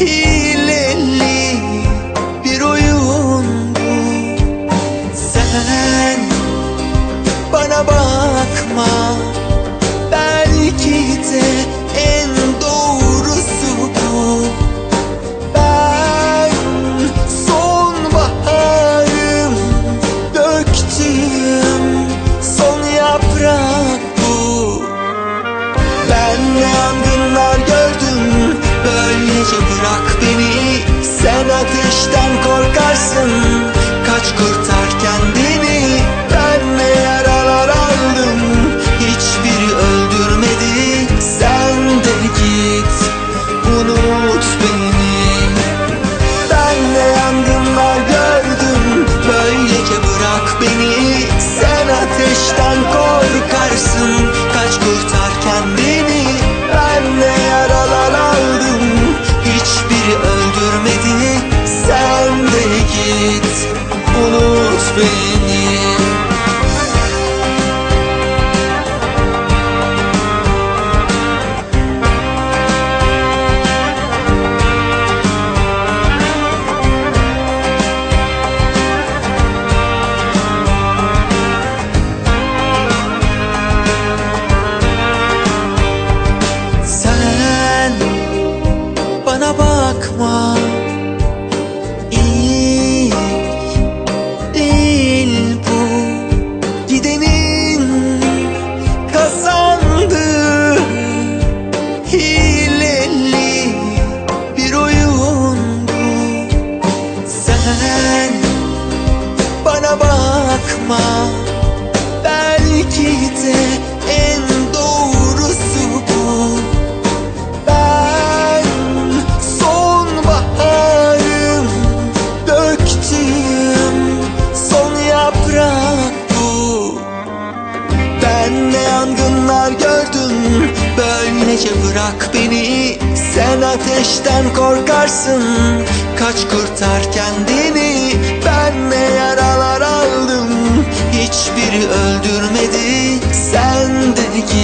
hileli bir oyun bu Sen bana bak. Sen ateşten korkarsın. Kaç kurtar Böylece bırak beni. Sen ateşten korkarsın. Kaç kurtar kendini. Ben ne yaralar aldım. Hiçbiri öldürmedi. Sen de git